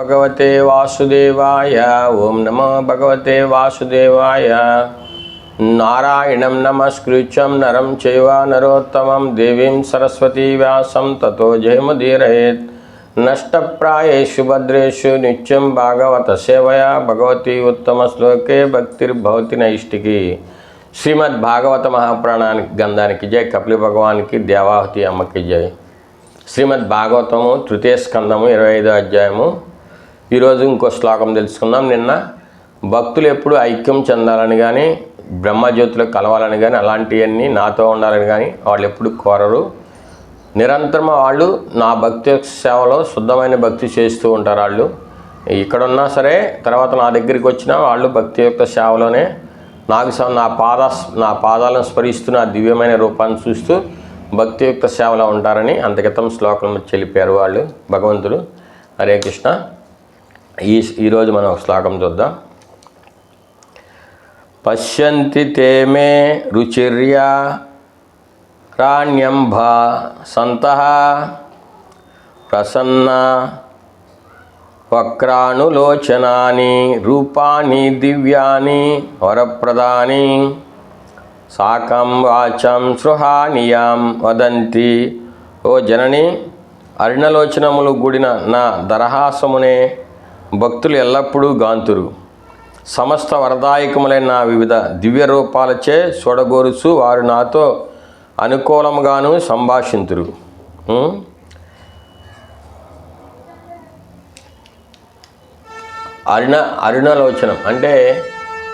భగవతే వాసుదేవాయ. ఓం నమో భగవతే వాసుదేవాయ. నారాయణం నమస్కృత్యం నరం చైవ నరోత్తమం. దేవీం సరస్వతీ వ్యాసం తతో జయముదీరేత్ నష్టప్రాయేషు భద్రేషు నిత్యం భాగవత సేవయా. భగవతి ఉత్తమ శ్లోకే భక్తిర్భవతి నైష్టికి. శ్రీమద్ భాగవత మహాప్రాణానికి గంధానికి జయ కపిలి భగవానికి దేవాహతి అమ్మకి జయ శ్రీమద్ భాగవతము తృతీయ స్కందము ఇరవై ఐదో అధ్యాయము. ఈరోజు ఇంకో శ్లోకం తెలుసుకుందాం. నిన్న భక్తులు ఎప్పుడు ఐక్యం చెందాలని కానీ బ్రహ్మజ్యోతిలో కలవాలని కానీ అలాంటివన్నీ నాతో ఉండాలని కానీ వాళ్ళు ఎప్పుడు కోరరు. నిరంతరం వాళ్ళు నా భక్తి సేవలో శుద్ధమైన భక్తి చేస్తూ ఉంటారు వాళ్ళు. ఇక్కడ ఉన్నా సరే తర్వాత నా దగ్గరికి వచ్చినా వాళ్ళు భక్తి యొక్క సేవలోనే నాకు నా పాద నా పాదాలను స్మరిస్తూ నా దివ్యమైన రూపాన్ని చూస్తూ భక్తి యొక్క సేవలో ఉంటారని అంతకితం శ్లోకం చెలిపారు వాళ్ళు భగవంతుడు. హరే కృష్ణ. ఈ ఈరోజు మనం ఒక శ్లోకం చూద్దాం. పశ్యంతి తేమే రుచిర్యా రాణ్యంభ సంత ప్రసన్న వక్రానులోచనాని రూపాని దివ్యాని వరప్రదాని సాకం వాచం సృహానియాం వదంతి. ఓ జనని అరుణలోచనములు కూడిన నా దరహాసమునే భక్తులు ఎల్లప్పుడూ గాంతురు. సమస్త వరదాయకములైన నా వివిధ దివ్య రూపాలచే చూడగోరుచు వారు నాతో అనుకూలముగాను సంభాషింతురు. అరుణ అరుణలోచనం. అంటే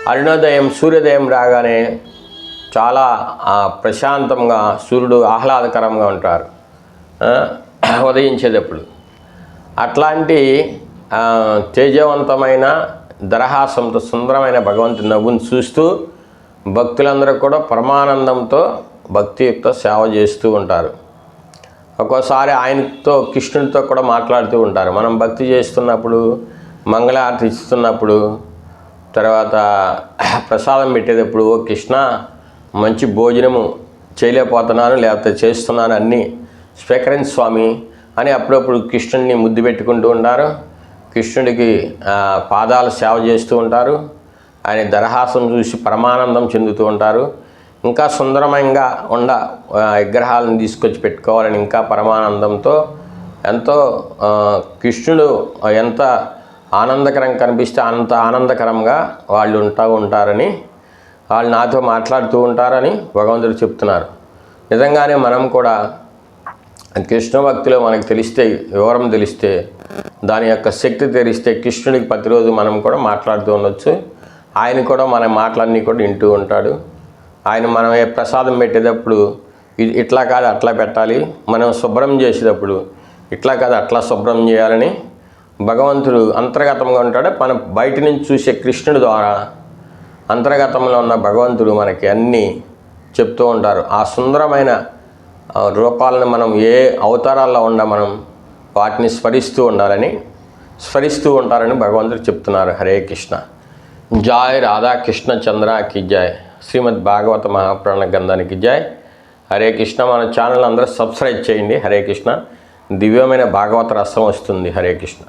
అరుణోదయం సూర్యోదయం రాగానే చాలా ప్రశాంతంగా సూర్యుడు ఆహ్లాదకరంగా ఉంటారు. ఉదయించేటప్పుడు. అట్లాంటి తేజవంతమైన దరహాసంతో సుందరమైన భగవంతు నవ్వుని చూస్తూ భక్తులందరూ కూడా పరమానందంతో భక్తియుక్త సేవ చేస్తూ ఉంటారు. ఒక్కోసారి ఆయనతో కృష్ణుడితో కూడా మాట్లాడుతూ ఉంటారు. మనం భక్తి చేస్తున్నప్పుడు మంగళారతి ఇస్తున్నప్పుడు తర్వాత ప్రసాదం పెట్టేటప్పుడు ఓ కృష్ణ మంచి భోజనము చేయలేకపోతున్నాను లేకపోతే చేస్తున్నాను అన్నీ స్వీకరించి స్వామి అని అప్పుడప్పుడు కృష్ణుడిని ముద్దు పెట్టుకుంటూ ఉంటారు. కృష్ణుడికి పాదాలు పాదాల సేవ చేస్తూ ఉంటారు. ఆయన దరహాసం చూసి పరమానందం చెందుతూ ఉంటారు. ఇంకా సుందరమంగా ఉండ విగ్రహాలను తీసుకొచ్చి పెట్టుకోవాలని ఇంకా పరమానందంతో ఎంతో కృష్ణుడు ఎంత ఆనందకరం కనిపిస్తే అంత ఆనందకరంగా వాళ్ళు ఉంటా ఉంటారని వాళ్ళు నాతో మాట్లాడుతూ ఉంటారని భగవంతుడు చెప్తున్నారు. నిజంగానే మనం కూడా కృష్ణ భక్తిలో మనకు తెలిస్తే వివరం తెలిస్తే దాని యొక్క శక్తి తెరిస్తే కృష్ణుడికి ప్రతిరోజు మనం కూడా మాట్లాడుతూ ఉండొచ్చు. ఆయన కూడా మన మాటలన్నీ కూడా వింటూ ఉంటాడు. ఆయన మనం ఏ ప్రసాదం పెట్టేటప్పుడు ఇట్లా కాదు అట్లా పెట్టాలి. మనం శుభ్రం చేసేటప్పుడు ఇట్లా కాదు అట్లా శుభ్రం చేయాలని భగవంతుడు అంతర్గతంగా ఉంటాడు. మనం బయట నుంచి చూసే కృష్ణుడి ద్వారా అంతర్గతంలో ఉన్న భగవంతుడు మనకి అన్నీ చెప్తూ ఉంటారు. ఆ సుందరమైన రూపాలను మనం ఏ అవతారాల్లో ఉన్నా మనం వాటిని స్మరిస్తూ ఉండాలని స్మరిస్తూ ఉంటారని భగవంతుడు చెప్తున్నారు. హరే కృష్ణ. జాయ్ రాధాకృష్ణ చంద్రకి జాయ్ శ్రీమద్ భాగవత మహాప్రాణ గ్రంథానికి జాయ్ హరే కృష్ణ. మన ఛానల్ అందరూ సబ్స్క్రైబ్ చేయండి. హరే కృష్ణ. దివ్యమైన భాగవత రసం వస్తుంది. హరే కృష్ణ.